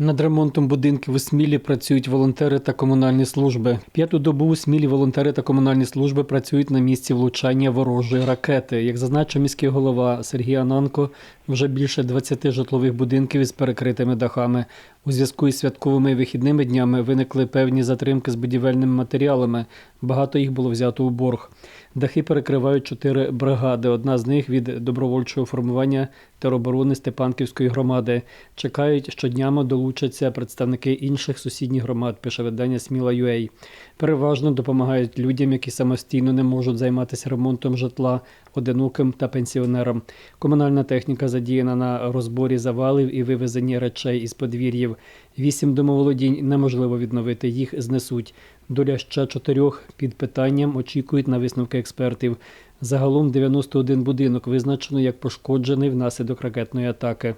Над ремонтом будинків у Смілі працюють волонтери та комунальні служби. П'яту добу у Смілі волонтери та комунальні служби працюють на місці влучання ворожої ракети. Як зазначив міський голова Сергій Ананко, вже більше 20 житлових будинків із перекритими дахами. У зв'язку із святковими вихідними днями виникли певні затримки з будівельними матеріалами. Багато їх було взято у борг. Дахи перекривають чотири бригади. Одна з них від добровольчого формування тероборони Степанківської громади. Чекають, що днями долучаться представники інших сусідніх громад, пише видання Сміла.ua. Переважно допомагають людям, які самостійно не можуть займатися ремонтом житла, одиноким та пенсіонерам. Комунальна техніка задіяна на розборі завалів і вивезенні речей із подвір'їв. Вісім домоволодінь неможливо відновити, їх знесуть. Доля ще чотирьох під питанням очікують на висновки експертів. Загалом 91 будинок визначено як пошкоджений внаслідок ракетної атаки.